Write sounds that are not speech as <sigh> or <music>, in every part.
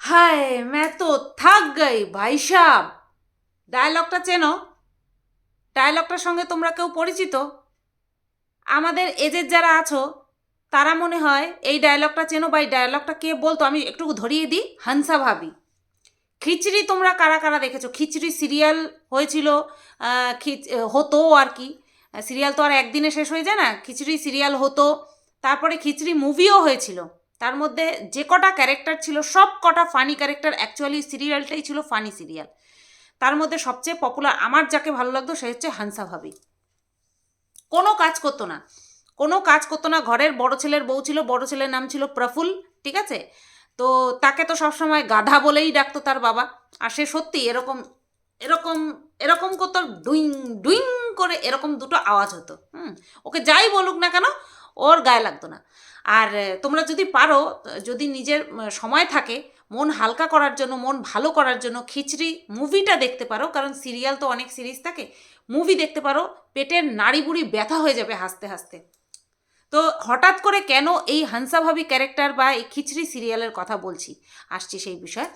হায় ম্যা তো থাক গাই, ভাই সাব। ডায়লগটা চেনো? ডায়লগটার সঙ্গে তোমরা কেউ পরিচিত? আমাদের এজের যারা আছো, তারা মনে হয় এই ডায়লগটা চেনো বা এই ডায়লগটা কে বলতো? আমি একটু ধরিয়ে দিই, হানসা ভাবি। খিচড়ি তোমরা কারা কারা দেখেছ? খিচড়ি সিরিয়াল হয়েছিল হতো আর কি। সিরিয়াল তো আর একদিনে শেষ হয়ে যায় না। খিচড়ি সিরিয়াল হতো, তারপরে খিচড়ি মুভিও হয়েছিল। তার মধ্যে যে কটা ক্যারেক্টার ছিল, সব কটা ফানি ক্যারেক্টার অ্যাকচুয়ালি সিরিয়ালটাই ছিল ফানি সিরিয়াল তার মধ্যে সবচেয়ে পপুলার আমার যাকে ভালো লাগতো সে হচ্ছে হানসা ভাবি। কোনো কাজ করতো না। কোনো কাজ করতো না, ঘরের বড় ছেলের বউ ছিল, বড় ছেলের নাম ছিল প্রফুল, ঠিক আছে? তো তাকে তো সবসময় গাধা বলেই ডাকতো তার বাবা। আর সে সত্যি এরকম এরকম এরকম করতো, ডুইং ডুইং করে এরকম দুটো আওয়াজ হতো। হুম, ওকে যাই বলুক না কেন ওর গায়ে লাগতো না। আর তোমরা যদি পারো, যদি নিজের সময় থাকে, মন হালকা করার জন্য, মন ভালো করার জন্য খিচড়ি মুভিটা দেখতে পারো, কারণ সিরিয়াল তো অনেক সিরিজ থাকে, মুভি দেখতে পারো, পেটের নাড়ি বুড়ি ব্যথা হয়ে যাবে হাসতে হাসতে। তো হঠাৎ করে কেন এই হানসাভাবি ক্যারেক্টার বা এই খিচড়ি সিরিয়ালের কথা বলছি? আসছি সেই বিষয়ে।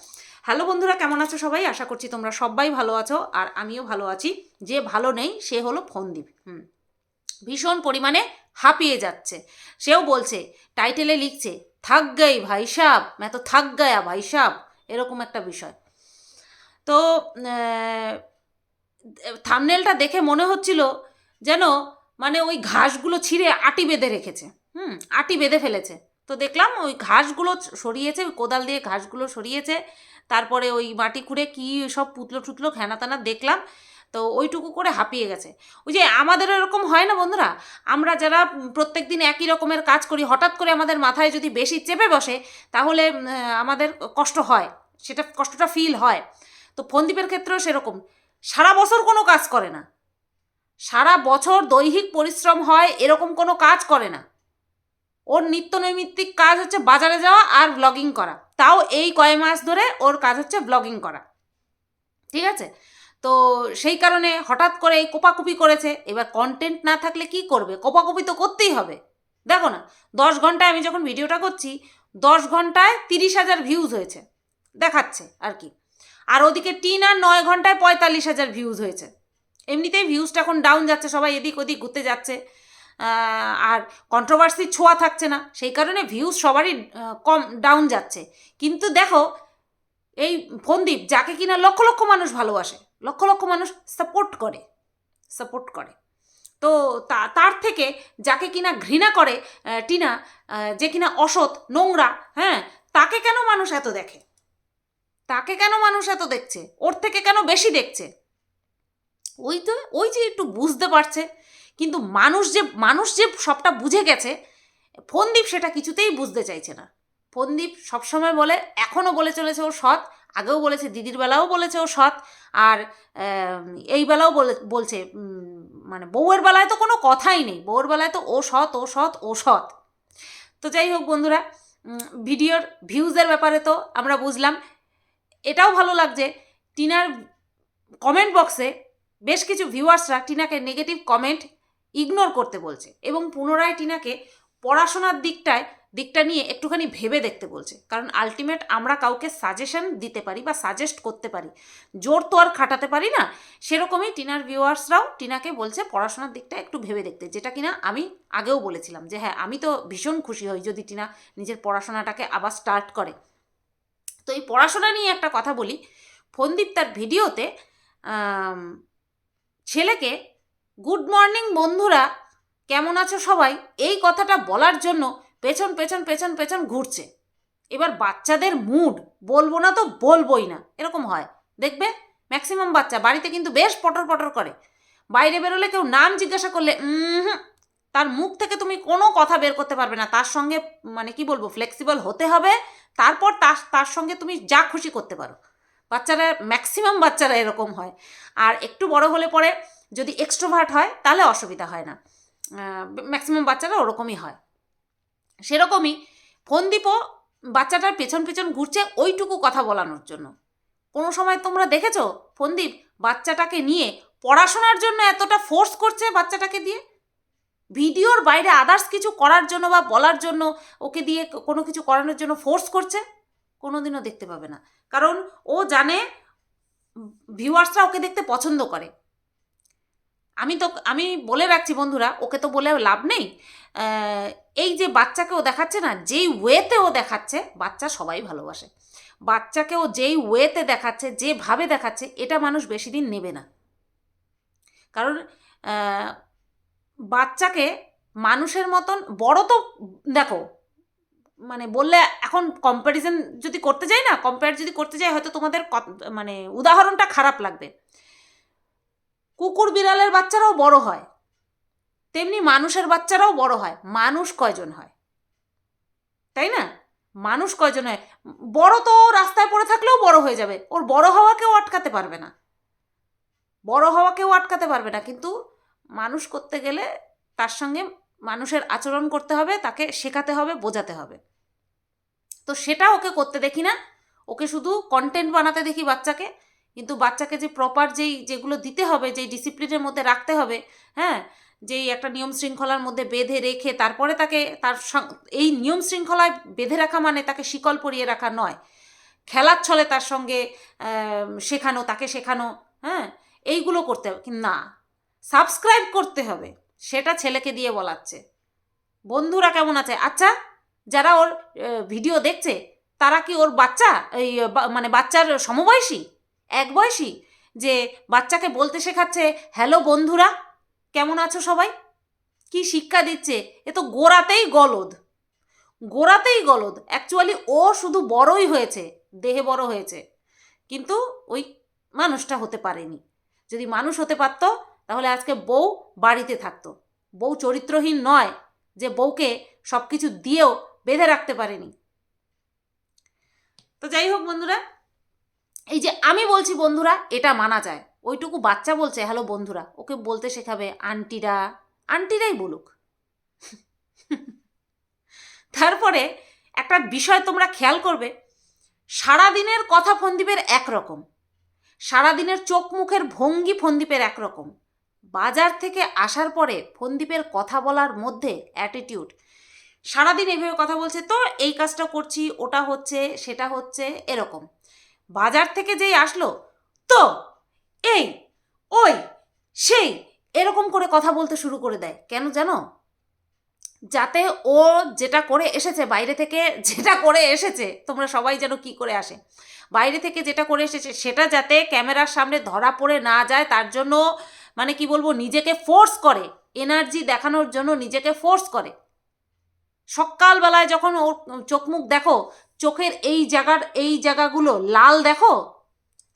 হ্যালো বন্ধুরা, কেমন আছো সবাই? আশা করছি তোমরা সবাই ভালো আছো, আর আমিও ভালো আছি। যে ভালো নেই, সে হলো ফোনদীপ। হুম। ভীষণ পরিমাণে হাঁপিয়ে যাচ্ছে। সেও বলছে, টাইটেলে লিখছে থাক গাই ভাই সাব मैं তো থাক গায়া ভাই সাব এরকম একটা বিষয়। তো থামনেলটা দেখে মনে হচ্ছিল যেন মানে ওই ঘাসগুলো ছিঁড়ে আটি বেঁধে রেখেছে। হুম, আটি বেঁধে ফেলেছে। তো দেখলাম ওই ঘাসগুলো সরিয়েছে কোদাল দিয়ে ঘাসগুলো সরিয়েছে। তারপরে ওই মাটি খুঁড়ে কী সব পুতলো টুতলো খেনা দেখলাম। তো ওইটুকু করে হাঁপিয়ে গেছে। ওই যে আমাদের এরকম হয় না বন্ধুরা? আমরা যারা প্রত্যেক দিন একই রকমের কাজ করি, হঠাৎ করে আমাদের মাথায় যদি বেশি চেপে বসে, তাহলে আমাদের কষ্ট হয়। সেটা কষ্টটা ফিল হয়। তো ফন্দীপের ক্ষেত্রেও সেরকম। সারা বছর কোনো কাজ করে না। সারা বছর দৈহিক পরিশ্রম হয়, এরকম কোনো কাজ করে না। ওর নিত্য নৈমিত্তিক কাজ হচ্ছে বাজারে যাওয়া আর ব্লগিং করা। তাও এই কয় মাস ধরে ওর কাজ হচ্ছে ব্লগিং করা। ঠিক আছে? তো সেই কারণে হঠাৎ করে এই কোপাকুপি করেছে। এবার কন্টেন্ট না থাকলে কি করবে? কোপাকুপি তো করতেই হবে। দেখো না, দশ ঘন্টায় আমি যখন ভিডিওটা করছি, দশ ঘন্টায় তিরিশ হাজার ভিউজ হয়েছে। দেখাচ্ছে আর কি। আর ওদিকে টিন আর নয় ঘন্টায় পঁয়তাল্লিশ হাজার ভিউজ হয়েছে। এমনিতেই ভিউজটা এখন ডাউন যাচ্ছে, সবাই এদিক ওদিক ঘুরতে যাচ্ছে। আর কন্ট্রোভার্সির ছোঁয়া থাকছে না। সেই কারণে ভিউজ সবারই কম ডাউন যাচ্ছে। কিন্তু দেখো, এই ফন্দীপ যাকে কিনা লক্ষ লক্ষ মানুষ ভালোবাসে লক্ষ লক্ষ মানুষ সাপোর্ট করে সাপোর্ট করে। তো তার থেকে যাকে কিনা ঘৃণা করে টিনা যে কিনা অসৎ, নোংরা হ্যাঁ তাকে কেন মানুষ এত দেখে? তাকে কেন মানুষ এত দেখছে? ওর থেকে কেন বেশি দেখছে? ওই তো, ওই যে একটু বুঝতে পারছে, কিন্তু মানুষ যে মানুষ যে সবটা বুঝে গেছে, ফন্দীপ সেটা কিছুতেই বুঝতে চাইছে না। ফন্দীপ সবসময় বলে এখনও বলে চলেছে ও সৎ আগেও বলেছে, দিদির বেলাও বলেছে ও সৎ। আর এই বেলাও বলে, বলছে মানে বউয়ের বেলায় তো কোনো কথাই নেই। বউয়ের বেলায় তো ও সৎ ও সৎ ও সৎ। তো যাই হোক বন্ধুরা ভিডিওর ভিউজের ব্যাপারে তো আমরা বুঝলাম। এটাও ভালো লাগছে, টিনার কমেন্ট বক্সে বেশ কিছু ভিউয়ার্সরা টিনাকে নেগেটিভ কমেন্ট ইগনোর করতে বলছে এবং পুনরায় টিনাকে পড়াশোনার দিকটায় দিকটা নিয়ে একটুখানি ভেবে দেখতে বলছে। কারণ আলটিমেট আমরা কাউকে সাজেশন দিতে পারি বা সাজেস্ট করতে পারি। জোর তো আর খাটাতে পারি না। সেরকমই টিনার ভিউয়ার্সরাও টিনাকে বলছে পড়াশোনার দিকটা একটু ভেবে দেখতে। যেটা কিনা আমি আগেও বলেছিলাম যে হ্যাঁ আমি তো ভীষণ খুশি হই যদি টিনা নিজের পড়াশোনাটাকে আবার স্টার্ট করে। তো এই পড়াশোনা নিয়ে একটা কথা বলি। ফন্দীপ তার ভিডিওতে ছেলেকে, গুড মর্নিং বন্ধুরা, কেমন আছো সবাই? এই কথাটা বলার জন্য পেছন পেছন পেছন পেছন ঘুরছে। এবার বাচ্চাদের মুড বলব না তো বলবোই না, এরকম হয়। দেখবে? ম্যাক্সিমাম বাচ্চা, বাড়িতে কিন্তু বেশ পটর পটর করে। বাইরে বেরোলে কেউ নাম জিজ্ঞাসা করলে উম তার মুখ থেকে তুমি কোনো কথা বের করতে পারবে না, তার সঙ্গে মানে কি বলব ফ্লেক্সিবল হতে হবে, তারপর তার তার সঙ্গে তুমি যা খুশি করতে পারো। বাচ্চারা ম্যাক্সিমাম বাচ্চারা এরকম হয়। আর একটু বড় হলে পরে যদি এক্সট্রোভার্ট হয়, তাহলে অসুবিধা হয় না। ম্যাক্সিমাম বাচ্চারা ওরকমই হয়। সেরকমই ফোনদীপও বাচ্চাটার পেছন পেছন ঘুরছে ওইটুকু কথা বলানোর জন্য। কোনো সময় তোমরা দেখেছ ফোনদীপ বাচ্চাটাকে নিয়ে পড়াশোনার জন্য এতটা ফোর্স করছে বাচ্চাটাকে দিয়ে? ভিডিওর বাইরে আদার্স কিছু করার জন্য বা বলার জন্য ওকে দিয়ে কোনো কিছু করানোর জন্য ফোর্স করছে? কোনোদিনও দেখতে পাবে না। কারণ ও জানে ভিউয়ার্সরা ওকে দেখতে পছন্দ করে। আমি তো, আমি বলে রাখছি বন্ধুরা, ওকে তো বলে লাভ নেই। এই যে বাচ্চাকে ও দেখাচ্ছে না, যেই ওয়েতে ও দেখাচ্ছে, বাচ্চা সবাই ভালোবাসে। বাচ্চাকে ও যেই ওয়েতে দেখাচ্ছে, যেভাবে দেখাচ্ছে, এটা মানুষ বেশি দিন নেবে না। কারণ বাচ্চাকে মানুষের মতন, বড় তো, দেখো মানে বললে এখন কম্প্যারিজন যদি করতে যাই না কম্পেয়ার যদি করতে যাই, হয়তো তোমাদের মানে উদাহরণটা খারাপ লাগবে। কুকুর বিড়ালের বাচ্চারাও বড় হয়। তেমনি মানুষের বাচ্চারাও বড় হয়। মানুষ কয়জন হয়? তাই না? মানুষ কয়জন হয়? বড় তো রাস্তায় পড়ে থাকলেও বড় হয়ে যাবে। ওর বড় হওয়া কেউ আটকাতে পারবে না। বড় হওয়া কেউ আটকাতে পারবে না। কিন্তু মানুষ করতে গেলে তার সঙ্গে মানুষের আচরণ করতে হবে, তাকে শেখাতে হবে, বোঝাতে হবে। তো সেটা ওকে করতে দেখি না। ওকে শুধু কন্টেন্ট বানাতে দেখি বাচ্চাকে। কিন্তু বাচ্চাকে যে প্রপার যেই, যেগুলো দিতে হবে, যেই ডিসিপ্লিনের মধ্যে রাখতে হবে হ্যাঁ যেই একটা নিয়ম শৃঙ্খলার মধ্যে বেঁধে রেখে তারপরে তাকে তার এই নিয়ম শৃঙ্খলায় বেঁধে রাখা মানে তাকে শিকল পরিয়ে রাখা নয়। খেলার ছলে তার সঙ্গে শেখানো, তাকে শেখানো হ্যাঁ? এইগুলো করতে হবে। না সাবস্ক্রাইব করতে হবে। সেটা ছেলেকে দিয়ে বলাচ্ছে। বন্ধুরা কেমন আছে? আচ্ছা যারা ওর ভিডিও দেখছে, তারা কি ওর বাচ্চা, এই মানে বাচ্চার সমবয়সী? এক বয়সী যে বাচ্চাকে বলতে শেখাচ্ছে, হ্যালো বন্ধুরা কেমন আছো সবাই? কি শিক্ষা দিচ্ছে? এ তো গোড়াতেই গলদ। গোড়াতেই গলদ। অ্যাকচুয়ালি ও শুধু বড়ই হয়েছে, দেহে বড় হয়েছে। কিন্তু ওই মানুষটা হতে পারেনি। যদি মানুষ হতে পারতো, তাহলে আজকে বউ বাড়িতে থাকতো। বউ চরিত্রহীন নয়, যে বউকে সব কিছু দিয়েও বেঁধে রাখতে পারেনি। তো যাই হোক বন্ধুরা, এই যে আমি বলছি বন্ধুরা, এটা মানা যায়। ওইটুকু বাচ্চা বলছে, হ্যালো বন্ধুরা, ওকে বলতে শেখাবে আন্টিরা, আন্টিরাই বলুক। তারপরে একটা বিষয় তোমরা খেয়াল করবে, সারাদিনের কথা ফন্দীপের একরকম, সারাদিনের চোখ মুখের ভঙ্গি ফন্দীপের একরকম, বাজার থেকে আসার পরে ফন্দীপের কথা বলার মধ্যে অ্যাটিটিউড সারাদিন এভাবে কথা বলছে, তো এই কাজটা করছি, ওটা হচ্ছে, সেটা হচ্ছে, এরকম। বাজার থেকে যেই আসলো, তো এই, ওই, সেই, এরকম করে কথা বলতে শুরু করে দেয়। কেন জানো? যাতে ও যেটা করে এসেছে, বাইরে থেকে যেটা করে এসেছে, তোমরা সবাই যেন কি করে আসে। বাইরে থেকে যেটা করে এসেছে, সেটা যাতে ক্যামেরার সামনে ধরা পড়ে না যায়, তার জন্য মানে কি বলব, নিজেকে ফোর্স করে এনার্জি দেখানোর জন্য নিজেকে ফোর্স করে। সকালবেলায় যখন ওর চোখ মুখ দেখো, চোখের এই জায়গার এই জায়গাগুলো লাল দেখো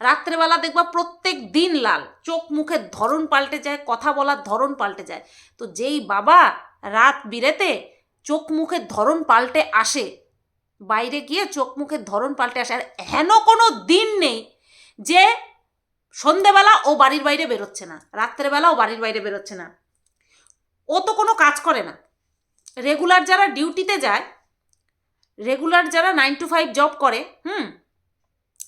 রাত্রেবেলা দেখবা প্রত্যেক দিন লাল, চোখ মুখের ধরন পাল্টে যায়, কথা বলার ধরন পাল্টে যায়। তো যেই বাবা রাত বিরেতে চোখ মুখের ধরন পাল্টে আসে, বাইরে গিয়ে চোখ মুখের ধরন পাল্টে আসে, আর হেন কোনো দিন নেই যে সন্ধেবেলা ও বাড়ির বাইরে বেরোচ্ছে না, রাত্রেবেলা ও বাড়ির বাইরে বেরোচ্ছে না। ও তো কোনো কাজ করে না। রেগুলার যারা ডিউটিতে যায়, রেগুলার যারা নাইন টু ফাইভ জব করে, হুম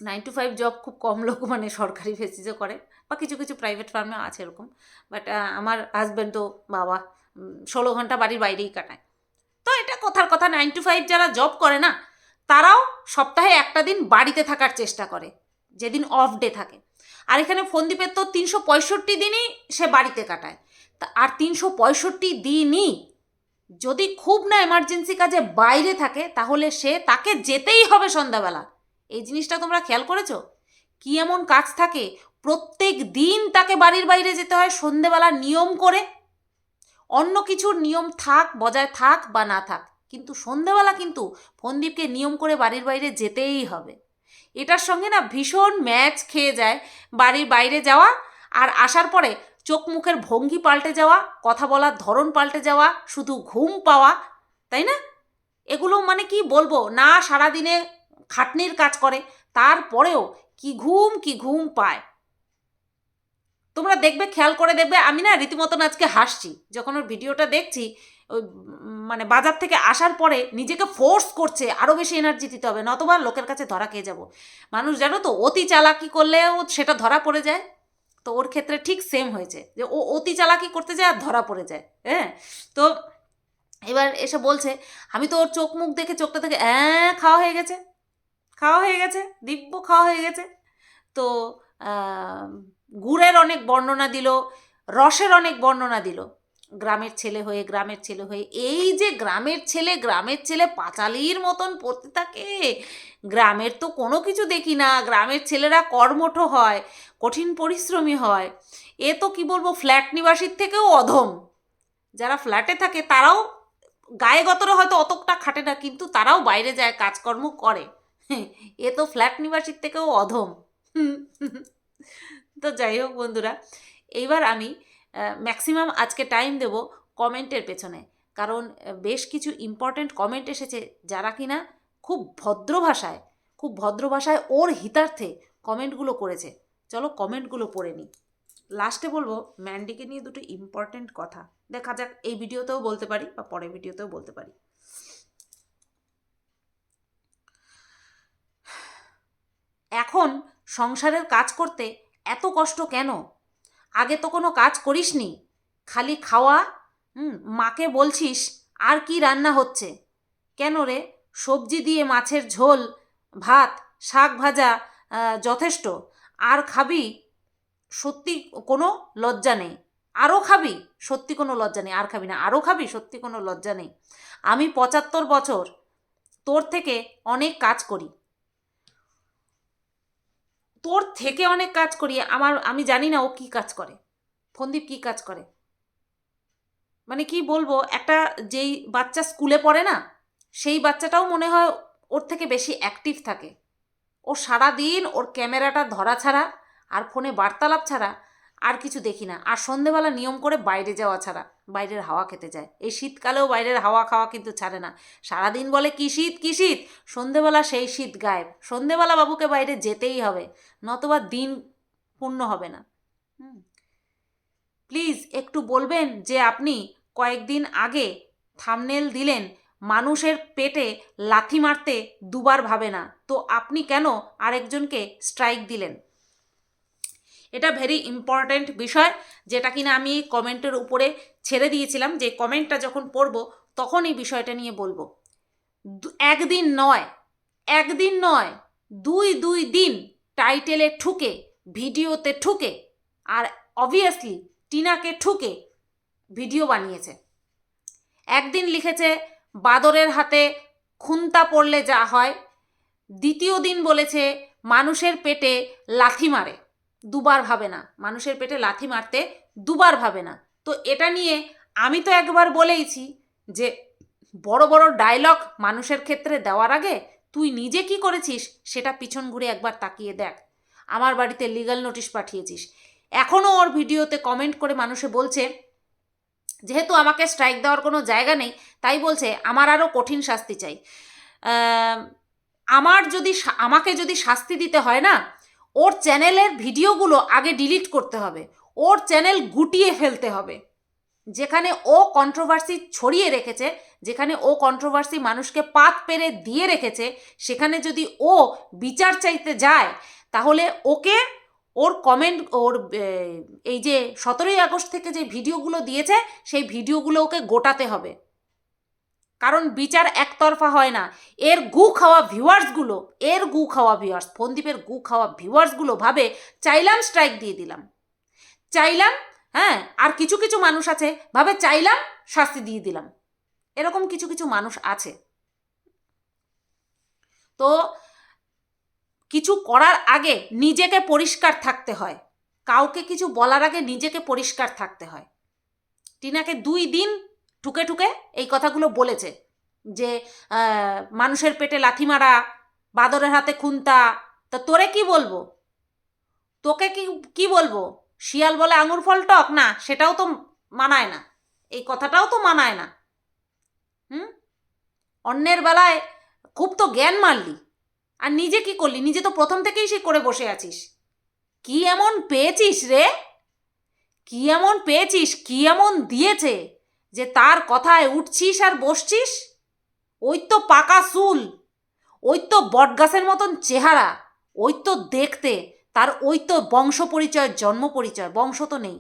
নাইন টু ফাইভ জব খুব কম লোক মানে সরকারি বেসিসে করে বা কিছু কিছু প্রাইভেট ফার্মে আছে এরকম। বাট আমার হাজব্যান্ড তো বাবা ষোলো ঘণ্টা বাড়ির বাইরেই কাটায়। তো এটা কথার কথা নাইন টু ফাইভ যারা জব করে না, তারাও সপ্তাহে একটা দিন বাড়িতে থাকার চেষ্টা করে, যেদিন অফ ডে থাকে। আর এখানে ফন্দীপের তো তিনশো পঁয়ষট্টি দিনই সে বাড়িতে কাটায়। তা, আর তিনশো পঁয়ষট্টি দিনই যদি খুব না এমার্জেন্সি কাজে বাইরে থাকে, তাহলে সে তাকে যেতেই হবে সন্ধ্যাবেলা। এই জিনিসটা তোমরা খেয়াল করেছ? কি এমন কাজ থাকে? প্রত্যেক দিন তাকে বাড়ির বাইরে যেতে হয় সন্ধেবেলা নিয়ম করে। অন্য কিছুর নিয়ম থাক, বজায় থাক বা না থাক। কিন্তু সন্ধেবেলা কিন্তু ফন্দীপকে নিয়ম করে বাড়ির বাইরে যেতেই হবে। এটার সঙ্গে না ভীষণ ম্যাচ খেয়ে যায় বাড়ির বাইরে যাওয়া আর আসার পরে চোখ মুখের ভঙ্গি পাল্টে যাওয়া, কথা বলার ধরন পাল্টে যাওয়া, শুধু ঘুম পাওয়া, তাই না? এগুলো মানে কি বলব? না সারাদিনে খাটনির কাজ করে, তারপরেও কি ঘুম কি ঘুম পায়। তোমরা দেখবে, খেয়াল করে দেখবে, আমি না রীতিমতন আজকে হাসছি। যখন ওর ভিডিওটা দেখছি, ওই মানে বাজার থেকে আসার পরে নিজেকে ফোর্স করছে আরও বেশি এনার্জি দিতে হবে, নতবা লোকের কাছে ধরা খেয়ে যাব। মানুষ জানো তো, অতি চালাকি করলেও সেটা ধরা পড়ে যায়। তো ওর ক্ষেত্রে ঠিক সেম হয়েছে, যে ও অতি চালাকি করতে যায় আর ধরা পড়ে যায় হ্যাঁ? তো এবার এসে বলছে, আমি তো ওর চোখ মুখ দেখে চোখটা থেকে, অ্যাঁ, খাওয়া হয়ে গেছে। খাওয়া হয়ে গেছে, দিব্য খাওয়া হয়ে গেছে। তো গুড়ের অনেক বর্ণনা দিল, রসের অনেক বর্ণনা দিল। গ্রামের ছেলে হয়ে, গ্রামের ছেলে হয়ে, এই যে গ্রামের ছেলে গ্রামের ছেলে পাঁচালির মতন পড়তে থাকে, গ্রামের তো কোনো কিছু দেখি না, গ্রামের ছেলেরা কর্মঠ হয়, কঠিন পরিশ্রমী হয়, এ তো কি বলব, ফ্ল্যাট নিবাসীর থেকেও অধম। যারা ফ্ল্যাটে থাকে, তারাও গায়ে গতরে হয়তো অতটা খাটে না, কিন্তু তারাও বাইরে যায়, কাজকর্ম করে। এ তো ফ্ল্যাট নিবাসীর থেকেও অধম। তো যাই হোক বন্ধুরা, এইবার আমি ম্যাক্সিমাম আজকে টাইম দেব কমেন্টের পেছনে। কারণ বেশ কিছু ইম্পর্ট্যান্ট কমেন্ট এসেছে যারা কিনা খুব ভদ্র ভাষায়, খুব ভদ্র ভাষায় ওর হিতার্থে কমেন্টগুলো করেছে। চলো কমেন্টগুলো পড়ে নিই। লাস্টে বলব ম্যান্ডিকে নিয়ে দুটো ইম্পর্ট্যান্ট কথা। দেখা যাক, এই ভিডিওতেও বলতে পারি বা পরের ভিডিওতেও বলতে পারি। এখন সংসারের কাজ করতে এত কষ্ট কেন? আগে তো কোনো কাজ করিসনি। খালি খাওয়া মাকে বলছিস, আর কি রান্না হচ্ছে? কেন রে? সবজি দিয়ে মাছের ঝোল, ভাত, শাক ভাজা যথেষ্ট। আর খাবি? সত্যি কোনো লজ্জা নেই। আরও খাবি? সত্যি কোনো লজ্জা নেই। আর খাবি না। আরও খাবি? সত্যি কোনো লজ্জা নেই। আমি পঁচাত্তর বছর তোর থেকে অনেক কাজ করি। তোর থেকে অনেক কাজ করি। আমার, আমি জানি না ও কি কাজ করে। ফন্দীপ কি কাজ করে? মানে কি বলব, একটা যেই বাচ্চা স্কুলে পড়ে না, সেই বাচ্চাটাও মনে হয় ওর থেকে বেশি অ্যাক্টিভ থাকে। ও সারা দিন ওর ক্যামেরাটা ধরা ছাড়া আর ফোনে বার্তালাপ ছাড়া আর কিছু দেখি না। আর সন্ধেবেলা নিয়ম করে বাইরে যাওয়া ছাড়া, বাইরের হাওয়া খেতে যায়। এই শীতকালেও বাইরের হাওয়া খাওয়া কিন্তু ছাড়ে না। সারাদিন বলে, কি শীত কি শীত? সন্ধেবেলা সেই শীত গায়েব। সন্ধেবেলা বাবুকে বাইরে যেতেই হবে, নতবা দিন পূর্ণ হবে না। প্লিজ একটু বলবেন যে আপনি কয়েকদিন আগে থামনেল দিলেন, মানুষের পেটে লাথি মারতে দুবার ভাবে না। তো আপনি কেন আরেকজনকে স্ট্রাইক দিলেন? এটা ভেরি ইম্পর্ট্যান্ট বিষয়, যেটা কিনা আমি কমেন্টের উপরে ছেড়ে দিয়েছিলাম যে কমেন্টটা যখন পড়ব তখন এই বিষয়টা নিয়ে বলব। একদিন নয় একদিন নয়, দুই দুই দিন টাইটেলে ঠুকে, ভিডিওতে ঠুকে, আর অবভিয়াসলি টিনাকে ঠুকে ভিডিও বানিয়েছে। একদিন লিখেছে, বাদরের হাতে খুন্তা পড়লে যা হয়, দ্বিতীয় দিন বলেছে, মানুষের পেটে লাথি মারে। দুবার ভাবে না। মানুষের পেটে লাথি মারতে দুবার ভাবে না। তো এটা নিয়ে আমি তো একবার বলেইছি যে বড় বড় ডায়লগ মানুষের ক্ষেত্রে দেওয়ার আগে তুই নিজে কি করেছিস সেটা পিছন ঘুরে একবার তাকিয়ে দেখ। আমার বাড়িতে লিগ্যাল নোটিশ পাঠিয়েছিস। এখনও ওর ভিডিওতে কমেন্ট করে মানুষে বলছে, যেহেতু আমাকে স্ট্রাইক দেওয়ার কোনো জায়গা নেই, তাই বলছে আমার আরও কঠিন শাস্তি চাই। আমার যদি আমাকে যদি শাস্তি দিতে হয় না ওর চ্যানেলের ভিডিওগুলো আগে ডিলিট করতে হবে। ওর চ্যানেল গুটিয়ে ফেলতে হবে। যেখানে ও কন্ট্রোভার্সি ছড়িয়ে রেখেছে, যেখানে ও কন্ট্রোভার্সি মানুষকে পাত পেরে দিয়ে রেখেছে, সেখানে যদি ও বিচার চাইতে যায়, তাহলে ওকে ওর কমেন্ট ওর এই যে সতেরোই আগস্ট থেকে যে ভিডিওগুলো দিয়েছে, সেই ভিডিওগুলো ওকে গোটাতে হবে। কারণ বিচার একতরফা হয় না। এর গু খাওয়া ভিউয়ার্সগুলো এর গু খাওয়া ভিউয়ার্স ফন্দীপের গু খাওয়া ভিউয়ার্সগুলো ভাবে চাইলাম স্ট্রাইক দিয়ে দিলাম। চাইলাম হ্যাঁ আর কিছু কিছু মানুষ আছে, ভাবে চাইলাম শাস্তি দিয়ে দিলাম। এরকম কিছু কিছু মানুষ আছে। তো কিছু করার আগে নিজেকে পরিষ্কার থাকতে হয়। কাউকে কিছু বলার আগে নিজেকে পরিষ্কার থাকতে হয়। টিনাকে দুই দিন ঠুকে ঠুকে এই কথাগুলো বলেছে যে মানুষের পেটে লাথি মারা, বাদরের হাতে খুন্তা, তা তোরে কি বলব? তোকে কি কি বলব? শিয়াল বলে আঙুর ফল টক? না, সেটাও তো মানায় না। এই কথাটাও তো মানায় না। হুম? অন্যের বেলায় খুব তো জ্ঞান মারলি। আর নিজে কি করলি? নিজে তো প্রথম থেকেই সে করে বসে আছিস। কি এমন পেয়েছিস রে? কি এমন পেয়েছিস? কি এমন দিয়েছে? যে তার কথায় উঠছিস আর বসছিস? ওই তো পাকা চুল, ওই তো বটগাছের মতন চেহারা, ওই তো দেখতে, তার ওই তো বংশ পরিচয়, জন্ম পরিচয়, বংশ তো নেই।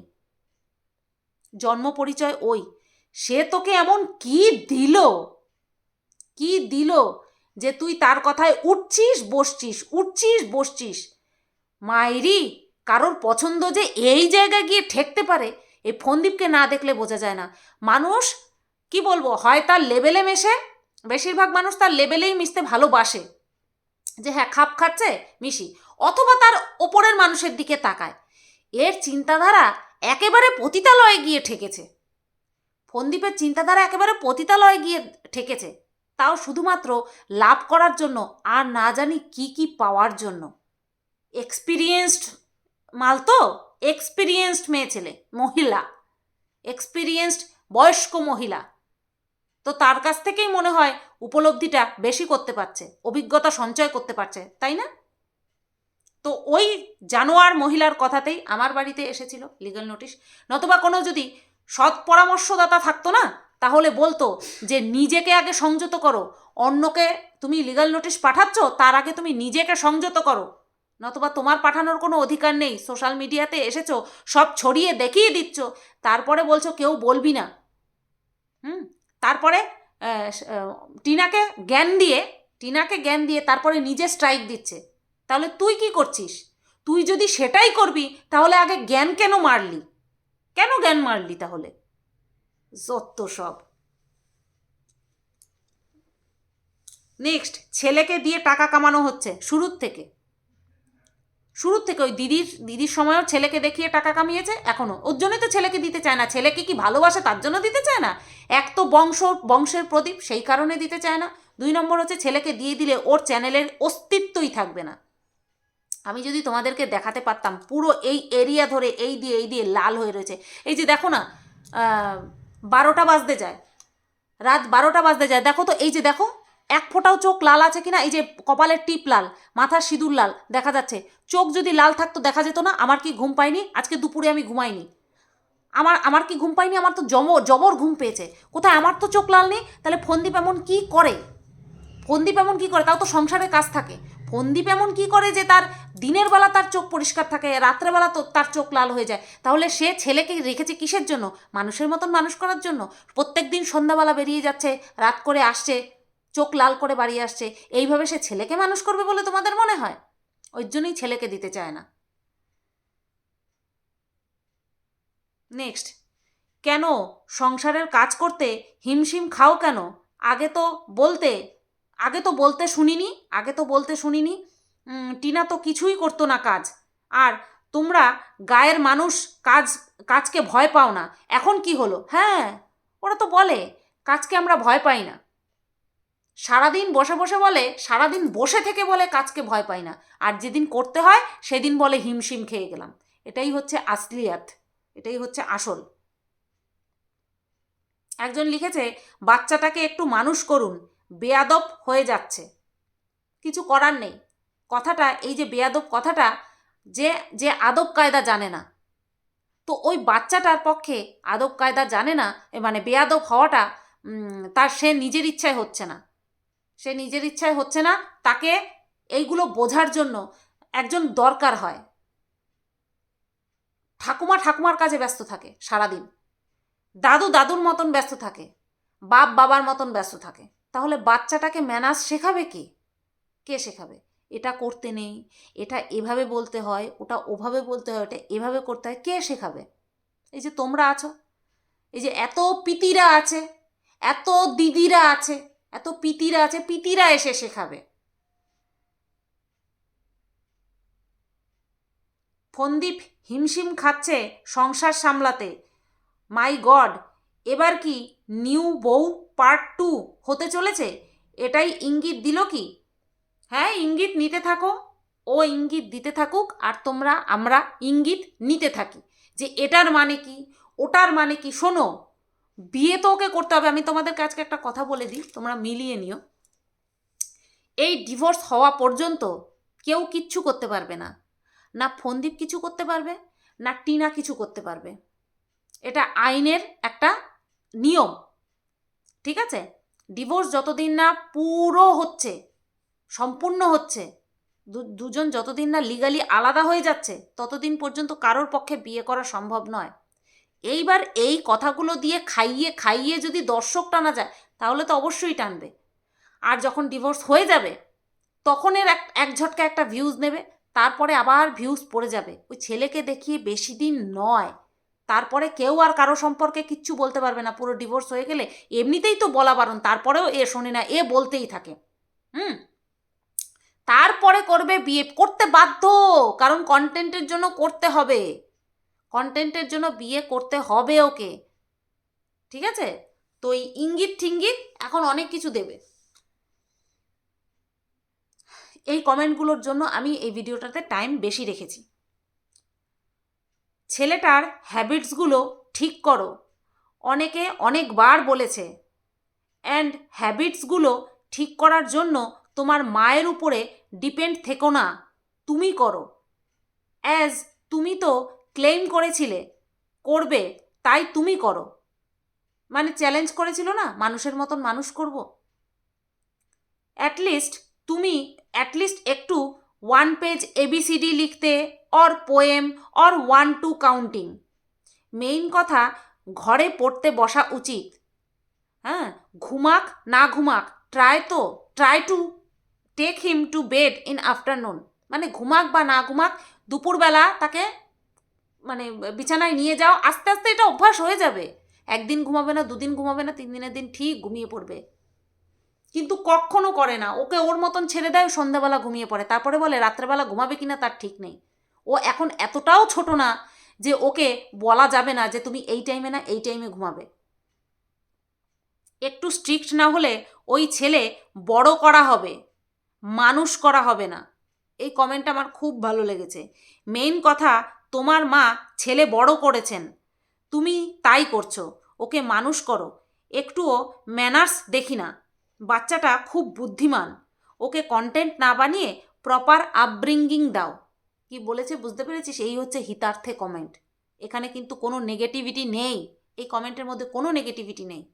জন্ম পরিচয় ওই, সে তোকে এমন কি দিল? কি দিল যে তুই তার কথায় উঠছিস, বসছিস উঠছিস, বসছিস? মাইরি, কারোর পছন্দ যে এই জায়গায় গিয়ে ঠেকতে পারে এই ফন্দীপকে না দেখলে বোঝা যায় না। মানুষ, কি বলব, হয় তার লেভেলে মেশে, বেশিরভাগ মানুষ তার লেভেলেই মিশতে ভালোবাসে। যে হ্যাঁ খাপ খাচ্ছে, মিশি। অথবা তার ওপরের মানুষের দিকে তাকায়। এর চিন্তাধারা একেবারে পতিতালয়ে গিয়ে ঠেকেছে। ফন্দীপের চিন্তাধারা একেবারে পতিতালয়ে গিয়ে ঠেকেছে। তাও শুধুমাত্র লাভ করার জন্য আর না জানি কি কি পাওয়ার জন্য। এক্সপিরিয়েন্সড মাল তো? এক্সপিরিয়েন্সড মেয়ে ছেলে, মহিলা এক্সপিরিয়েন্সড বয়স্ক মহিলা। তো তার কাছ থেকেই মনে হয় উপলব্ধিটা বেশি করতে পারছে, অভিজ্ঞতা সঞ্চয় করতে পারছে, তাই না? তো ওই জানোয়ার মহিলার কথাতেই আমার বাড়িতে এসেছিল লিগাল নোটিশ নতুবা কোনো যদি সৎ পরামর্শদাতা থাকতো না, তাহলে বলতো যে, নিজেকে আগে সংযত করো। অন্যকে তুমি লিগাল নোটিশ পাঠাচ্ছ, তার আগে তুমি নিজেকে সংযত করো। নতুবা তোমার পাঠানোর কোনো অধিকার নেই। সোশ্যাল মিডিয়াতে এসেছ, সব ছড়িয়ে দেখিয়ে দিচ্ছ। তারপরে বলছো কেউ বলবি না। হুম? তারপরে টিনাকে জ্ঞান দিয়ে, টিনাকে জ্ঞান দিয়ে তারপরে নিজে স্ট্রাইক দিচ্ছে। তাহলে তুই কি করছিস? তুই যদি সেটাই করবি, তাহলে আগে জ্ঞান কেন মারলি? কেন জ্ঞান মারলি তাহলে? যত সব। নেক্সট ছেলেকে দিয়ে টাকা কামানো হচ্ছে, শুরুর থেকে। শুরুর থেকে ওই দিদির দিদির সময়ও ছেলেকে দেখিয়ে টাকা কামিয়েছে এখনও ওর জন্যই তো ছেলেকে দিতে চায় না। ছেলেকে কি ভালোবাসে, তার জন্য দিতে চায় না? এক তো বংশ, বংশের প্রদীপ, সেই কারণে দিতে চায় না। দুই নম্বর হচ্ছে ছেলেকে দিয়ে দিলে ওর চ্যানেলের অস্তিত্বই থাকবে না। আমি যদি তোমাদেরকে দেখাতে পারতাম, পুরো এই এরিয়া ধরে এই দিয়ে এই দিয়ে লাল হয়ে রয়েছে। এই যে দেখো না বারোটা বাজতে যায়। রাত বারোটা বাজতে যায়। দেখো তো, এই যে দেখো এক ফোঁটাও চোখ লাল আছে কিনা? এই যে কপালের টিপ লাল, মাথার সিঁদুর লাল দেখা যাচ্ছে। চোখ যদি লাল থাকতো দেখা যেত না, আমার কি ঘুম পাইনি আজকে দুপুরে আমি ঘুমাইনি। আমার আমার কি ঘুম পাইনি আমার তো জম জবর ঘুম পেয়েছে। কোথায় আমার তো চোখ লাল নেই? তাহলে ফন্দীপ এমন কি করে? ফন্দীপ এমন কি করে? তাও তো সংসারে কাজ থাকে। ফন্দীপ এমন কি করে যে তার দিনের বেলা তার চোখ পরিষ্কার থাকে রাত্রেবেলা তো তার চোখ লাল হয়ে যায়। তাহলে সে ছেলেকে রেখেছে কিসের জন্য? মানুষের মতন মানুষ করার জন্য? প্রত্যেক দিন সন্ধ্যাবেলা বেরিয়ে যাচ্ছে, রাত করে আসছে। চোখ লাল করে বাড়ি আসছে। এইভাবে সে ছেলেকে মানুষ করবে বলে তোমাদের মনে হয়? ওই জন্যই ছেলেকে দিতে চায় না। নেক্সট কেন সংসারের কাজ করতে হিমশিম খাও কেন? আগে তো বলতে, আগে তো বলতে শুনিনি, আগে তো বলতে শুনিনি টিনা তো কিছুই করতো না কাজ। আর তোমরা গায়ের মানুষ কাজ, কাজকে ভয় পাও না। এখন কি হলো? হ্যাঁ ওরা তো বলে, কাজকে আমরা ভয় পাই না। সারাদিন বসে বসে বলে, সারাদিন বসে থেকে বলে কাজকে ভয় পাই না। আর যেদিন করতে হয়, সেদিন বলে হিমশিম খেয়ে গেলাম। এটাই হচ্ছে আসলিয়াত। এটাই হচ্ছে আসল। একজন লিখেছে, বাচ্চাটাকে একটু মানুষ করুন, বেয়াদব হয়ে যাচ্ছে। কিছু করার নেই। কথাটা, এই যে বেয়াদব কথাটা, যে যে আদব কায়দা জানে না। তো ওই বাচ্চাটার পক্ষে আদব কায়দা জানে না মানে বেয়াদব হওয়াটা তার সে নিজের ইচ্ছায় হচ্ছে না। সে নিজের ইচ্ছায় হচ্ছে না, তাকে এইগুলো বোঝার জন্য একজন দরকার হয়। ঠাকুমা ঠাকুমার কাজে ব্যস্ত থাকে সারাদিন। দাদু দাদুর মতন ব্যস্ত থাকে, বাপ বাবার মতন ব্যস্ত থাকে। তাহলে বাচ্চাটাকে ম্যানাজ শেখাবে কে? কে শেখাবে? এটা করতে নেই, এটা এভাবে বলতে হয়, ওটা ওভাবে বলতে হয়, ওটা এভাবে করতে হয়, কে শেখাবে? এই যে তোমরা আছো, এই যে এত পিতিরা আছে, এত দিদিরা আছে এত পিতিরা আছে, পিতিরা এসে শেখাবে। ফন্দীপ হিমশিম খাচ্ছে সংসার সামলাতে। মাই গড, এবার কি নিউ বউ পার্ট টু হতে চলেছে? এটাই ইঙ্গিত দিল কি? হ্যাঁ ইঙ্গিত নিতে থাকো। ও ইঙ্গিত দিতে থাকুক আর তোমরা, আমরা ইঙ্গিত নিতে থাকি। যে এটার মানে কি? ওটার মানে কি? শোনো বিয়ে তো ওকে করতে হবে। আমি তোমাদের কাছকে একটা কথা বলে দিই, তোমরা মিলিয়ে নিও। এই ডিভোর্স হওয়া পর্যন্ত কেউ কিচ্ছু করতে পারবে না। না ফন্দীপ কিছু করতে পারবে, না টিনা কিছু করতে পারবে। এটা আইনের একটা নিয়ম। ঠিক আছে? ডিভোর্স যতদিন না পুরো হচ্ছে, সম্পূর্ণ হচ্ছে দুজন যতদিন না লিগালি আলাদা হয়ে যাচ্ছে, ততদিন পর্যন্ত কারোর পক্ষে বিয়ে করা সম্ভব নয়। এইবার এই কথাগুলো দিয়ে খাইয়ে খাইয়ে যদি দর্শক টানা যায়, তাহলে তো অবশ্যই টানবে। আর যখন ডিভোর্স হয়ে যাবে, তখন এর এক এক ঝটকা একটা ভিউজ নেবে, তারপরে আবার ভিউজ পড়ে যাবে। ওই ছেলেকে দেখিয়ে বেশি দিন নয়। তারপরে কেউ আর কারও সম্পর্কে কিচ্ছু বলতে পারবে না। পুরো ডিভোর্স হয়ে গেলে এমনিতেই তো বলা বারণ, তারপরেও এ শোনে না, এ বলতেই থাকে। হুম? তারপরে করবে বিয়ে, করতে বাধ্য, কারণ কন্টেন্টের জন্য করতে হবে। কন্টেন্টের জন্য বিয়ে করতে হবে ওকে। ঠিক আছে? তো এই ইঙ্গিত ঠিঙ্গিত এখন অনেক কিছু দেবে। এই কমেন্টগুলোর জন্য আমি এই ভিডিওটাতে টাইম বেশি রেখেছি। ছেলেটার হ্যাবিটসগুলো ঠিক করো। অনেকে অনেকবার বলেছে অ্যান্ড হ্যাবিটসগুলো ঠিক করার জন্য তোমার মায়ের উপরে ডিপেন্ড থেকো না, তুমি করো। অ্যাজ তুমি তো ক্লেম করেছিলে, করবে, তাই তুমি করো। মানে চ্যালেঞ্জ করেছিল না, মানুষের মতন মানুষ করব? অ্যাটলিস্ট তুমি অ্যাটলিস্ট একটু ওয়ান পেজ এবিসিডি লিখতে or poem or one two counting main কথা, ঘরে পড়তে বসা উচিত। হ্যাঁ ঘুমাক না ঘুমাক ট্রাই তো try to take him to bed in afternoon মানে ঘুমাক বা না ঘুমাক, দুপুরবেলা তাকে মানে বিছানায় নিয়ে যাও, আস্তে আস্তে এটা অভ্যাস হয়ে যাবে। একদিন ঘুমাবে না, দুদিন ঘুমাবে না তিন দিনের দিন ঠিক ঘুমিয়ে পড়বে। কিন্তু কখনো করে না। ওকে ওর মতন ছেড়ে দেয় সন্ধ্যাবেলা ঘুমিয়ে পড়ে। তারপরে বলে, রাত্রেবেলা ঘুমাবে কিনা তার ঠিক নেই। ও এখন এতটাও ছোট না যে ওকে বলা যাবে না যে তুমি এই টাইমে না, এই টাইমে ঘুমাবে। একটু স্ট্রিক্ট না হলে ওই ছেলে বড় করা হবে, মানুষ করা হবে না। এই কমেন্ট আমার খুব ভালো লেগেছে। মেইন কথা তোমার মা ছেলে বড় করেছেন। তুমি তাই করছ, ওকে মানুষ করো। একটুও ম্যানার্স দেখি না। বাচ্চাটা খুব বুদ্ধিমান। ওকে কন্টেন্ট না বানিয়ে প্রপার আপব্রিঙ্গিং দাও। কি বলেছে বুঝতে পেরেছিস? এই হচ্ছে হিতার্থে কমেন্ট এখানে কিন্তু কোনো নেগেটিভিটি নেই। এই কমেন্টের মধ্যে কোনো নেগেটিভিটি নেই।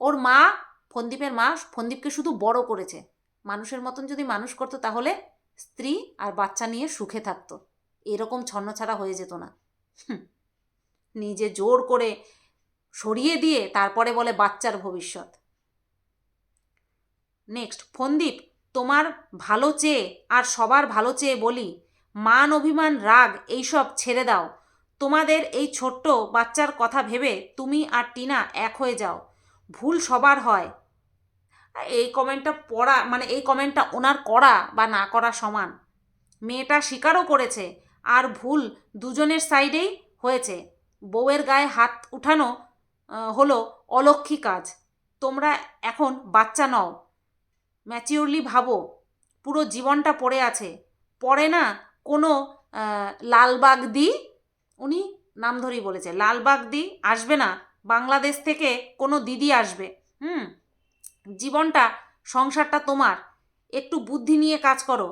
ওর মা, ফন্দীপের মা, ফন্দীপকে শুধু বড় করেছে। মানুষের মতন যদি মানুষ করতো তাহলে স্ত্রী আর বাচ্চা নিয়ে সুখে থাকতো। এরকম ছন্নছাড়া হয়ে যেত না। নিজে জোর করে সরিয়ে দিয়ে তারপরে বলে বাচ্চার ভবিষ্যৎ। নেক্সট ফন্দীপ, তোমার ভালো চেয়ে আর সবার ভালো চেয়ে বলি, মান, অভিমান, রাগ, এইসব ছেড়ে দাও। তোমাদের এই ছোট্ট বাচ্চার কথা ভেবে তুমি আর টিনা এক হয়ে যাও। ভুল সবার হয়। এই কমেন্টটা পড়া মানে এই কমেন্টটা ওনার করা বা না করা সমান। মেয়েটা স্বীকারও করেছে আর ভুল দুজনের সাইডেই হয়েছে। বউয়ের গায়ে হাত উঠানো হলো অলক্ষী কাজ। তোমরা এখন বাচ্চা নও। ম্যাচিওরলি ভাবো, পুরো জীবনটা পড়ে আছে। পড়ে না কোনো লালবাগ দি? উনি নাম ধরেই বলেছে, লালবাগ দি আসবে না, বাংলাদেশ থেকে কোনো দিদি আসবে। হুম, জীবনটা, সংসারটা তোমার। একটু বুদ্ধি নিয়ে কাজ করো।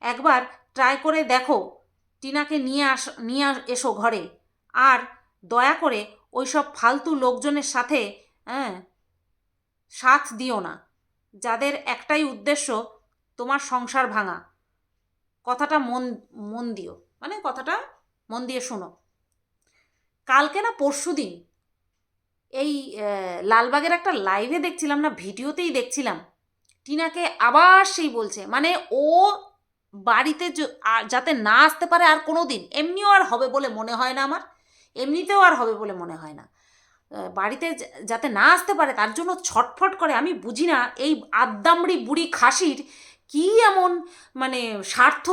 একবার ট্রাই করে দেখো। টিনাকে নিয়ে আস, নিয়ে এসো ঘরে। আর দয়া করে ওই সব ফালতু লোকজনের সাথে হ্যাঁ সাথ দিও না। যাদের একটাই উদ্দেশ্য তোমার সংসার ভাঙা। কথাটা মন মন দিও। মানে কথাটা মন দিয়ে শোনো। কালকে না পরশু দিন এই লালবাগের একটা লাইভে দেখছিলাম না, ভিডিওতেই দেখছিলাম। টিনাকে আবার সেই বলছে। মানে ও বাড়িতে যাতে না আসতে পারে আর কোনো দিন এমনিও আর হবে বলে মনে হয় না আমার। এমনিতেও আর হবে বলে মনে হয় না। বাড়িতে যাতে না আসতে পারে তার জন্য ছটফট করে, আমি বুঝি না এই আদ্দামড়ি বুড়ি খাসির কি এমন মানে স্বার্থ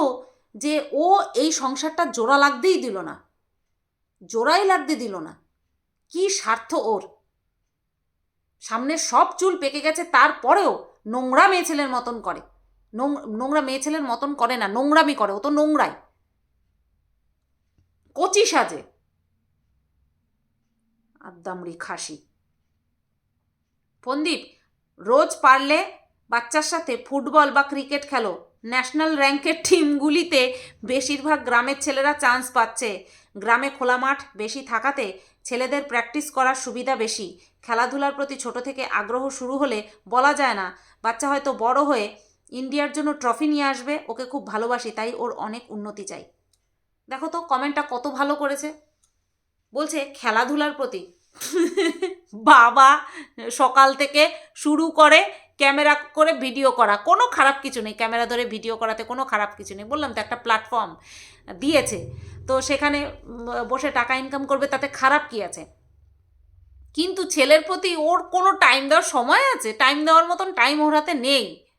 যে ও এই সংসারটা জোড়া লাগতেই দিল না। জোড়াই লাগতে দিল না। কি স্বার্থ ওর। সামনে সব চুল পেকে গেছে, তারপরেও নোংরা মেয়ে ছেলের মতন করে। নোংরা মেয়ে ছেলের মতন করে না, নোংরামি করে, ও তো নোংরাই। কচি সাজে। আদ্দামড়ি খাসি। ফন্দীপ রোজ পারলে বাচ্চার সাথে ফুটবল বা ক্রিকেট খেলো। ন্যাশনাল র্যাঙ্কের টিমগুলিতে বেশিরভাগ গ্রামের ছেলেরা চান্স পাচ্ছে। গ্রামে খোলা মাঠ বেশি থাকাতে ছেলেদের প্র্যাকটিস করার সুবিধা বেশি। খেলাধুলার প্রতি ছোট থেকে আগ্রহ শুরু হলে বলা যায় না, বাচ্চা হয়তো বড় হয়ে ইন্ডিয়ার জন্য ট্রফি নিয়ে আসবে, ওকে খুব ভালোবাসি, তাই ওর অনেক উন্নতি চাই। দেখো তো, কমেন্টটা কত ভালো করেছে। বলছে, খেলাধুলার প্রতি। <laughs> বাবা, সকাল থেকে শুরু করে ক্যামেরা করে ভিডিও করা, কোনো খারাপ কিছু নেই। ক্যামেরা ধরে ভিডিও করাতে কোনো খারাপ কিছু নেই। বললাম তো, একটা প্ল্যাটফর্ম দিয়েছে। তো সেখানে বসে টাকা ইনকাম করবে, তাতে খারাপ কি আছে? কিন্তু ছেলের প্রতি ওর কোনো টাইম দেওয়ার সময় আছে। টাইম দেওয়ার মতন টাইম ওর হাতে নেই।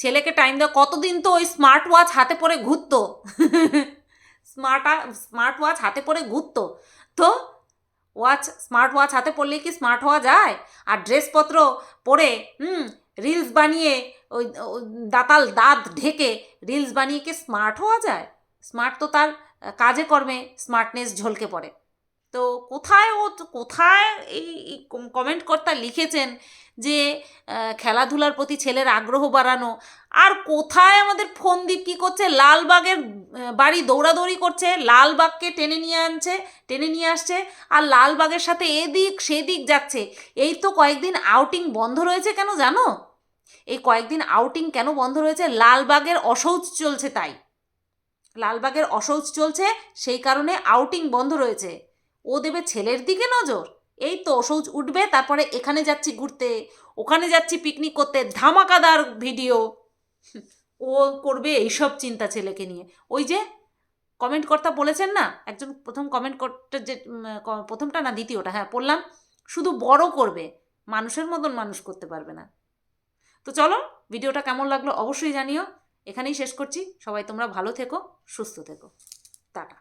ছেলেকে টাইম দেওয়া, কতদিন তো ওই স্মার্ট ওয়াচ হাতে পরে ঘুরতো? স্মার্ট স্মার্ট ওয়াচ হাতে পরে ঘুরতো। তো ওয়াচ স্মার্ট ওয়াচ হাতে পরলে কি স্মার্ট হওয়া যায়? আর ড্রেসপত্র পরে, হুম রিলস বানিয়ে, ওই দাতাল দাঁত ঢেকে রিলস বানিয়ে কি স্মার্ট হওয়া যায়? স্মার্ট তো তার কাজে কর্মে স্মার্টনেস ঝলকে পড়ে। তো কোথায় ও কোথায় এই কমেন্ট কর্তা লিখেছেন যে খেলাধুলার প্রতি ছেলের আগ্রহ বাড়ানো। আর কোথায় আমাদের ফোনদীপ কী করছে? লালবাগের বাড়ি দৌড়াদৌড়ি করছে, লালবাগকে টেনে নিয়ে আনছে, টেনে নিয়ে আসছে, আর লালবাগের সাথে এদিক সেদিক যাচ্ছে। এই তো কয়েকদিন আউটিং বন্ধ রয়েছে কেন জানো? এই কয়েকদিন আউটিং কেন বন্ধ রয়েছে? লালবাগের অশৌচ চলছে তাই। লালবাগের অশৌচ চলছে, সেই কারণে আউটিং বন্ধ রয়েছে। ও দেবে ছেলের দিকে নজর। এই তো অশৌচ উঠবে, তারপরে এখানে যাচ্ছি ঘুরতে, ওখানে যাচ্ছি পিকনিক করতে, ধামাকাদার ভিডিও ও করবে এইসব চিন্তা ছেলেকে নিয়ে। ওই যে কমেন্ট কর্তা বলেছেন না, একজন প্রথম কমেন্ট করতে যে প্রথমটা না দ্বিতীয়টা হ্যাঁ পড়লাম শুধু বড় করবে, মানুষের মতন মানুষ করতে পারবে না। তো চলো ভিডিওটা কেমন লাগল অবশ্যই জানিও। এখানেই শেষ করছি। সবাই তোমরা ভালো থেকো, সুস্থ থেকো। টাটা।